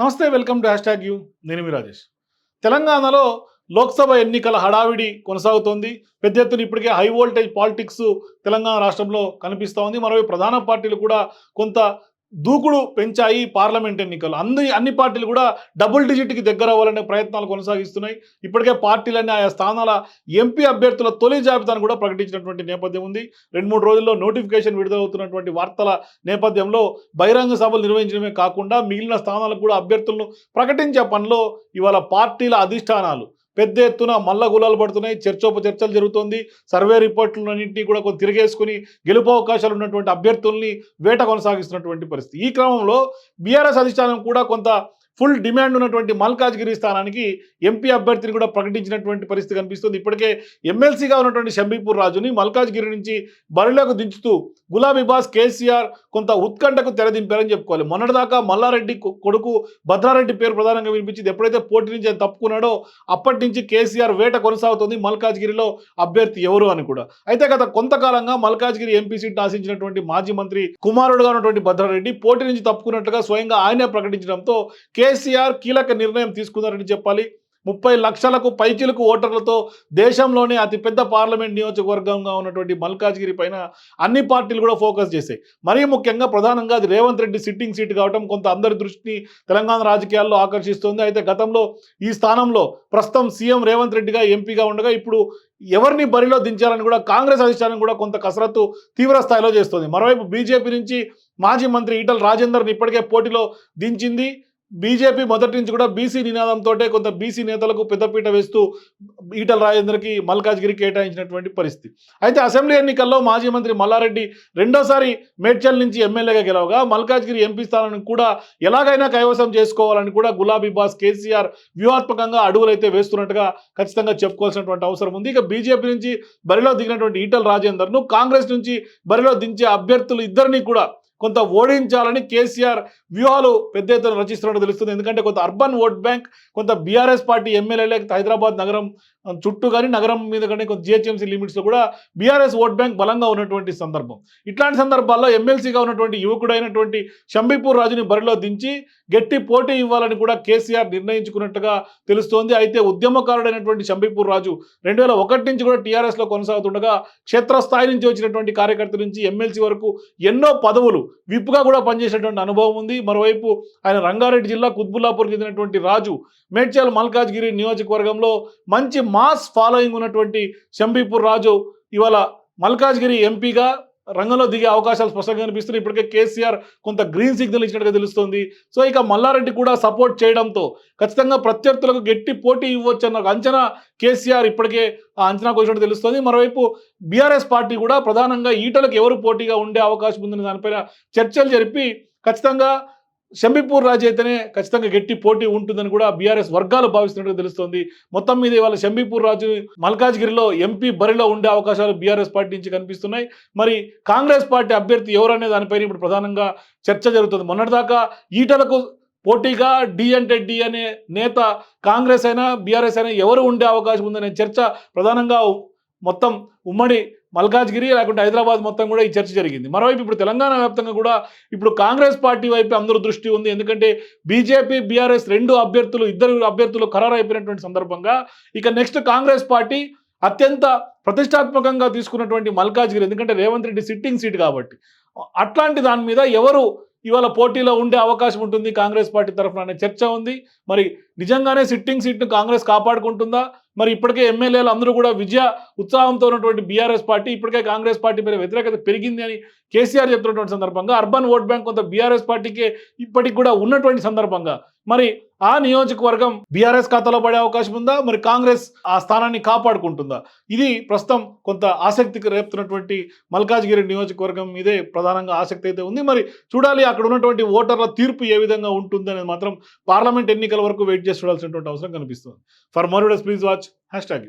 నమస్తే welcome to hash tag you. నేను మీ రాజేష్. తెలంగాణలో లోక్సభ ఎన్నికల హడావిడి కొనసాగుతోంది. పెద్ద ఎత్తున ఇప్పటికే హై వోల్టేజ్ పాలిటిక్స్ తెలంగాణ రాష్ట్రంలో కనిపిస్తూ ఉంది. మరోవైపు ప్రధాన పార్టీలు కూడా కొంత దూకుడు పెంచాయి పార్లమెంట్ ఎన్నికలు. అన్ని అన్ని పార్టీలు కూడా డబుల్ డిజిట్కి దగ్గర అవ్వాలనే ప్రయత్నాలు కొనసాగిస్తున్నాయి. ఇప్పటికే పార్టీలన్నీ ఆయా స్థానాల ఎంపీ అభ్యర్థుల తొలి జాబితాను కూడా ప్రకటించినటువంటి నేపథ్యం ఉంది. రెండు మూడు రోజుల్లో నోటిఫికేషన్ విడుదలవుతున్నటువంటి వార్తల నేపథ్యంలో బహిరంగ సభలు నిర్వహించడమే కాకుండా మిగిలిన స్థానాలకు కూడా అభ్యర్థులను ప్రకటించే పనిలో ఇవాళ పార్టీల అధిష్టానాలు పెద్ద ఎత్తున మల్ల గులాలు పడుతున్నాయి. చర్చోప చర్చలు జరుగుతోంది. సర్వే రిపోర్టులన్నింటినీ కూడా కొంత తిరిగేసుకుని గెలుపు అవకాశాలు ఉన్నటువంటి అభ్యర్థుల్ని వేట కొనసాగిస్తున్నటువంటి పరిస్థితి. ఈ క్రమంలో బీఆర్ఎస్ అధిష్టానం కూడా కొంత ఫుల్ డిమాండ్ ఉన్నటువంటి మల్కాజ్గిరి స్థానానికి ఎంపీ అభ్యర్థిని కూడా ప్రకటించినటువంటి పరిస్థితి కనిపిస్తుంది. ఇప్పటికే ఎమ్మెల్సీగా ఉన్నటువంటి షంబీపూర్ రాజుని మల్కాజ్గిరి నుంచి బరిలోకి దించుతూ గులాబీ బాస్ కేసీఆర్ కొంత ఉత్కంఠకు తెరదింపారని చెప్పుకోవాలి. మొన్నటిదాకా మల్లారెడ్డి కొడుకు భద్రారెడ్డి పేరు ప్రధానంగా వినిపించింది. ఎప్పుడైతే పోటీ నుంచి ఆయన తప్పుకున్నాడో అప్పటి నుంచి కేసీఆర్ వేట కొనసాగుతుంది మల్కాజ్గిరిలో అభ్యర్థి ఎవరు అని కూడా. అయితే గత కొంతకాలంగా మల్కాజ్గిరి ఎంపీ సీట్ ఆశించినటువంటి మాజీ మంత్రి కుమారుడుగా ఉన్నటువంటి భద్రారెడ్డి పోటీ నుంచి తప్పుకున్నట్టుగా స్వయంగా ఆయనే ప్రకటించడంతో కే కేసీఆర్ కీలక నిర్ణయం తీసుకున్నారని చెప్పాలి. ముప్పై లక్షలకు పైచిలకు ఓటర్లతో దేశంలోనే అతిపెద్ద పార్లమెంట్ నియోజకవర్గంగా ఉన్నటువంటి మల్కాజ్గిరి పైన అన్ని పార్టీలు కూడా ఫోకస్ చేశాయి. మరీ ముఖ్యంగా ప్రధానంగా అది రేవంత్ రెడ్డి సిట్టింగ్ సీట్ కావడం కొంత అందరి దృష్టిని తెలంగాణ రాజకీయాల్లో ఆకర్షిస్తుంది. అయితే గతంలో ఈ స్థానంలో ప్రస్తుతం సీఎం రేవంత్ రెడ్డిగా ఎంపీగా ఉండగా ఇప్పుడు ఎవరిని బరిలో దించాలని కూడా కాంగ్రెస్ అధిష్టానం కూడా కొంత కసరత్తు తీవ్ర స్థాయిలో చేస్తుంది. మరోవైపు బీజేపీ నుంచి మాజీ మంత్రి ఈటల రాజేందర్ని ఇప్పటికే పోటీలో దించింది. బీజేపీ మొదటి నుంచి కూడా బీసీ నినాదంతో కొంత బీసీ నేతలకు పెద్దపీట వేస్తూ ఈటల రాజేందర్కి మల్కాజ్గిరి కేటాయించినటువంటి పరిస్థితి. అయితే అసెంబ్లీ ఎన్నికల్లో మాజీ మంత్రి మల్లారెడ్డి రెండోసారి మేడ్చల్ నుంచి ఎమ్మెల్యేగా గెలవగా మల్కాజ్గిరి ఎంపీ స్థానాన్ని కూడా ఎలాగైనా కైవసం చేసుకోవాలని కూడా గులాబీ బాస్ కేసీఆర్ వ్యూహాత్మకంగా అడుగులైతే వేస్తున్నట్టుగా ఖచ్చితంగా చెప్పుకోవాల్సినటువంటి అవసరం ఉంది. ఇక బీజేపీ నుంచి బరిలో దిగినటువంటి ఈటల రాజేందర్ను కాంగ్రెస్ నుంచి బరిలో దించే అభ్యర్థులు ఇద్దరినీ కూడా కొంత ఓడించాలని కేసీఆర్ వ్యూహాలు పెద్ద ఎత్తున రచిస్తున్నట్టు తెలుస్తుంది. ఎందుకంటే కొంత అర్బన్ ఓట్ బ్యాంక్ కొంత బీఆర్ఎస్ పార్టీ ఎమ్మెల్యేలే హైదరాబాద్ నగరం చుట్టూ కానీ నగరం మీద కానీ కొంత జిహెచ్ఎంసీ లిమిట్స్లో కూడా బీఆర్ఎస్ ఓట్ బ్యాంక్ బలంగా ఉన్నటువంటి సందర్భం. ఇట్లాంటి సందర్భాల్లో ఎమ్మెల్సీగా ఉన్నటువంటి యువకుడైనటువంటి షంబీపూర్ రాజుని బరిలో దించి గట్టి పోటీ ఇవ్వాలని కూడా కేసీఆర్ నిర్ణయించుకున్నట్టుగా తెలుస్తోంది. అయితే ఉద్యమకారుడైనటువంటి షంబీపూర్ రాజు రెండు వేల ఒకటి నుంచి కూడా టీఆర్ఎస్లో కొనసాగుతుండగా క్షేత్రస్థాయి నుంచి వచ్చినటువంటి కార్యకర్త నుంచి ఎమ్మెల్సీ వరకు ఎన్నో పదవులు విప్గా కూడా పనిచేసేటువంటి అనుభవం ఉంది. మరోవైపు ఆయన రంగారెడ్డి జిల్లా కుత్బుల్లాపూర్ చెందినటువంటి రాజు మేడ్చల్ మల్కాజ్గిరి నియోజకవర్గంలో మంచి మాస్ ఫాలోయింగ్ ఉన్నటువంటి షంబీపూర్ రాజు ఇవాళ మల్కాజ్గిరి ఎంపీగా రంగంలో దిగే అవకాశాలు స్పష్టంగా కనిపిస్తున్నాయి. ఇప్పటికే కేసీఆర్ కొంత గ్రీన్ సిగ్నల్ ఇచ్చినట్టుగా తెలుస్తుంది. సో ఇక మల్లారెడ్డి కూడా సపోర్ట్ చేయడంతో ఖచ్చితంగా ప్రత్యర్థులకు గట్టి పోటీ ఇవ్వచ్చు అన్న అంచనా కేసీఆర్ ఇప్పటికే ఆ అంచనాకు వచ్చినట్టు తెలుస్తుంది. మరోవైపు బీఆర్ఎస్ పార్టీ కూడా ప్రధానంగా ఈటలకు ఎవరు పోటీగా ఉండే అవకాశం ఉందనే దానిపైన చర్చలు జరిపి ఖచ్చితంగా షంబీపూర్ రాజు అయితేనే ఖచ్చితంగా గట్టి పోటీ ఉంటుందని కూడా బీఆర్ఎస్ వర్గాలు భావిస్తున్నట్టు తెలుస్తోంది. మొత్తం మీద ఇవాళ షంబీపూర్ రాజు మల్కాజ్గిరిలో ఎంపీ బరిలో ఉండే అవకాశాలు బీఆర్ఎస్ పార్టీ నుంచి కనిపిస్తున్నాయి. మరి కాంగ్రెస్ పార్టీ అభ్యర్థి ఎవరనే దానిపైన ఇప్పుడు ప్రధానంగా చర్చ జరుగుతుంది. మొన్నటిదాకా ఈటలకు పోటీగా డి అంటే డి అనే నేత కాంగ్రెస్ అయినా బీఆర్ఎస్ అయినా ఎవరు ఉండే అవకాశం ఉందనే చర్చ ప్రధానంగా మొత్తం ఉమ్మడి మల్కాజ్గిరి లేకుంటే హైదరాబాద్ మొత్తం కూడా ఈ చర్చ జరిగింది. మరోవైపు ఇప్పుడు తెలంగాణ వ్యాప్తంగా కూడా ఇప్పుడు కాంగ్రెస్ పార్టీ వైపు అందరూ దృష్టి ఉంది. ఎందుకంటే బీజేపీ బీఆర్ఎస్ రెండు అభ్యర్థులు ఇద్దరు అభ్యర్థులు ఖరారు అయిపోయినటువంటి సందర్భంగా ఇక నెక్స్ట్ కాంగ్రెస్ పార్టీ అత్యంత ప్రతిష్టాత్మకంగా తీసుకున్నటువంటి మల్కాజ్గిరి. ఎందుకంటే రేవంత్ రెడ్డి సిట్టింగ్ సీట్ కాబట్టి. అట్లాంటి దాని మీద ఎవరు ఇవాళ పోటీలో ఉండే అవకాశం ఉంటుంది కాంగ్రెస్ పార్టీ తరఫున అనే చర్చ ఉంది. మరి నిజంగానే సిట్టింగ్ సీట్ను కాంగ్రెస్ కాపాడుకుంటుందా? మరి ఇప్పటికే ఎమ్మెల్యేలు అందరూ కూడా విజయ ఉత్సాహంతో ఉన్నటువంటి బీఆర్ఎస్ పార్టీ ఇప్పటికే కాంగ్రెస్ పార్టీ మీద వ్యతిరేకత పెరిగింది అని కేసీఆర్ చెప్తున్నటువంటి సందర్భంగా. అర్బన్ ఓట్ బ్యాంక్ కొంత బీఆర్ఎస్ పార్టీకే ఇప్పటికి కూడా ఉన్నటువంటి సందర్భంగా. మరి ఆ నియోజకవర్గం బీఆర్ఎస్ ఖాతాలో పడే అవకాశం ఉందా? మరి కాంగ్రెస్ ఆ స్థానాన్ని కాపాడుకుంటుందా? ఇది ప్రస్తుతం కొంత ఆసక్తికి రేపుతున్నటువంటి మల్కాజ్గిరి నియోజకవర్గం మీదే ప్రధానంగా ఆసక్తి అయితే ఉంది. మరి చూడాలి అక్కడ ఉన్నటువంటి ఓటర్ల తీర్పు ఏ విధంగా ఉంటుంది అనేది మాత్రం పార్లమెంట్ ఎన్నికల వరకు వెయిట్ చేసి చూడాల్సినటువంటి అవసరం కనిపిస్తుంది. For more please watch hash tag